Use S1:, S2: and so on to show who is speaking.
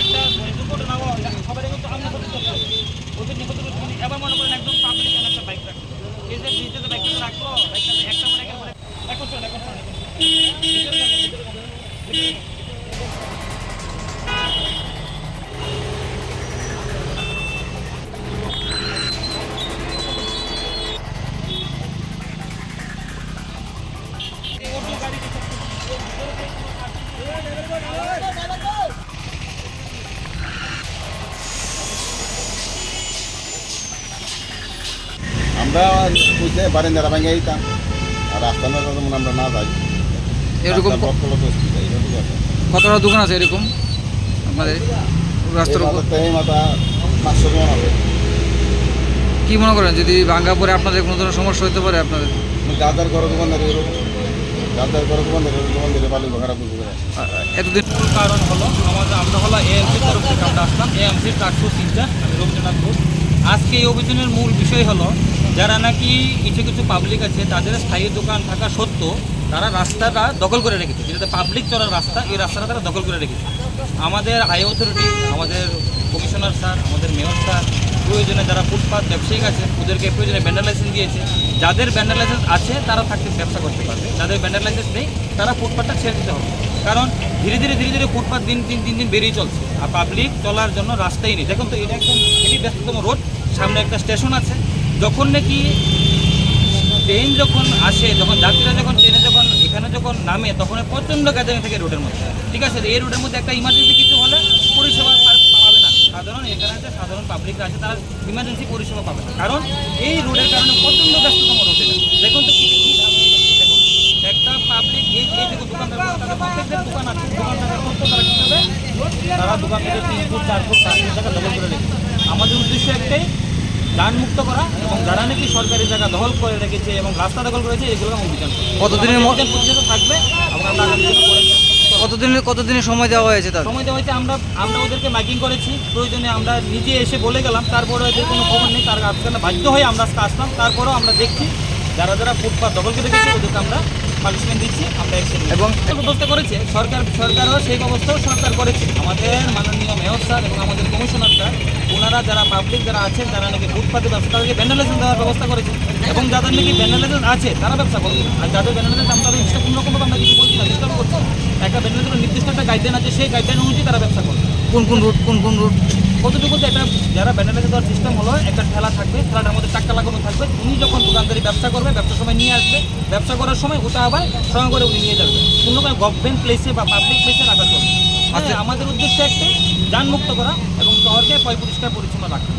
S1: একটা দুর্ঘটনা হওয়া সবাই কিন্তু আমরা করতে ওদের নিকট
S2: আমরা বুঝতে পারেন যারা ভেঙে দিতাম আর রাস্তা না যেমন আমরা না যাই।
S3: এরকম। কতটা দোকান আছে এরকম? আমাদের রাস্তার উপর।
S2: পাঁচশো হবে।
S3: কি মনে করেন যদি ভাঙ্গা পরে আপনাদের কোনো ধরনের সমস্যা হতে পারে আপনাদের?
S2: দাদার ঘরে দোকানদারি এরকম।
S3: এতদিন
S1: মূল কারণ হলো আমাদের আমরা হলো এএমসির তরফ থেকে আমরা আসলাম। এএমসির ট্রাকশো সিনটা আমি রবীন্দ্রনাথ ঘোষ আজকে এই অভিযানের মূল বিষয় হলো, যারা নাকি কিছু কিছু পাবলিক আছে, তাদের স্থায়ী দোকান থাকা সত্ত্বেও তারা রাস্তাটা দখল করে রেখেছে। যেটা পাবলিক চলার রাস্তা, এই রাস্তাটা তারা দখল করে রেখেছে। আমাদের হাই অথরিটি আমাদের কমিশনার স্যার আমাদের মেয়র স্যার প্রয়োজনে যারা ফুটপাত ব্যবসায়িক আছে, ওদেরকে প্রয়োজনে ব্যান্ডার লাইসেন্স দিয়েছে। যাদের ব্যান্ডার লাইসেন্স আছে, তারা থাকতে ব্যবসা করতে পারবে। যাদের ব্যান্ডার লাইসেন্স নেই, তারা ফুটপাতটা ছেড়ে দিতে হবে। কারণ ধীরে ধীরে ধীরে ধীরে ফুটপাত দিন দিন দিন দিন বেরিয়ে চলছে। আর পাবলিক চলার জন্য রাস্তাই নেই। দেখুন তো, এটা একদম হেভি ব্যস্ততম রোড সামনে একটা স্টেশন আছে। যখন নাকি ট্রেন যখন আসে, যখন যাত্রীরা যখন ট্রেনে যখন, এখানে যখন নামে, তখন প্রচণ্ড গ্যাদারিং থাকে রোডের মধ্যে। ঠিক আছে? এই রোডের মধ্যে একটা ইমার্জেন্সি কিছু হলে পরিষেবা পা- পাবে না সাধারণ এখানে যে পাবলিকরা আছে তারা ইমার্জেন্সি পরিষেবা পাবে না। কারণ এই রোডের কারণে প্রচণ্ড ব্যস্ততম রোড এটা। দেখুন তো কি কি দেখুন। একটা পাবলিক এই এই যে দোকানদার প্রত্যেকদের দোকান আছে। তারা কী তারা দোকান থেকে তিন ফুট চার ফুট পাঁচ ফুট টাকা দখল করে রেখেছে। আমাদের উদ্দেশ্য একটাই যান মুক্ত করা এবং যারা নাকি সরকারি জায়গা দখল করে রেখেছে এবং রাস্তা দখল করেছে এগুলো অভিযান
S3: কতদিনের
S1: মধ্যে থাকবে এবং আমরা
S3: কতদিনের কতদিনের সময় দেওয়া হয়েছে তার
S1: সময় দেওয়া হয়েছে আমরা আমরা ওদেরকে মাইকিং করেছি। প্রয়োজনে আমরা নিজে এসে বলে গেলাম তারপরে এদের কোনো খবর নেই তার আজকাল বাধ্য হয়ে আমরা আজকে আসলাম। তারপরেও আমরা দেখছি যারা যারা ফুটপাত দখল করে গেছে ওদেরকে আমরা পানিশমেন্ট দিচ্ছি আমরা অ্যাকশন এবং
S3: এবং-
S1: ব্যবস্থা করেছে সরকার সরকারও সেই ব্যবস্থাও সরকার করেছে। আমাদের মাননীয় মেয়র স্যার এবং আমাদের কমিশনার স্যার ওনারা যারা পাবলিক যারা আছেন, তারা নাকি ফুটপাতে ব্যবসা, তাদেরকে ভ্যান্ডালাইজেশন দেওয়ার ব্যবস্থা করেছে এবং যাদের নাকি ভ্যান্ডালাইজেশন আছে, তারা ব্যবসা করবে আর যাদের ভ্যান্ডালাইজেশন আমরা তাদের ইচ্ছা কোনোরকমভাবে আমরা কিছু বলছি না ডিস্টার্ব করছি। একটা ভ্যান্ডালাইজেশন নির্দিষ্ট একটা গাইডলাইন আছে, সেই গাইডলাইন অনুযায়ী তারা ব্যবসা করবে
S3: কোন কোন রুট কোন কোন রুট
S1: কতটুকু এটা একটা যারা ভ্যান্ডালাইজেশন দেওয়ার সিস্টেম হলো একটা ঠেলা থাকবে ঠেলাটার মধ্যে চাক্কা লাগানো থাকবে উনি যখন দোকানদারি ব্যবসা করবে ব্যবসার সময় নিয়ে আসবে ব্যবসা করার সময় ওটা আবার সঙ্গে করে উনি নিয়ে যাবে। কোনো গভর্নমেন্ট প্লেসে বা পাবলিক প্লেসে রাখা চলবে
S3: আচ্ছা।
S1: আমাদের উদ্দেশ্য একটাই যানমুক্ত করা এবং শহরকে পয় পরিষ্কার পরিচ্ছন্ন রাখা।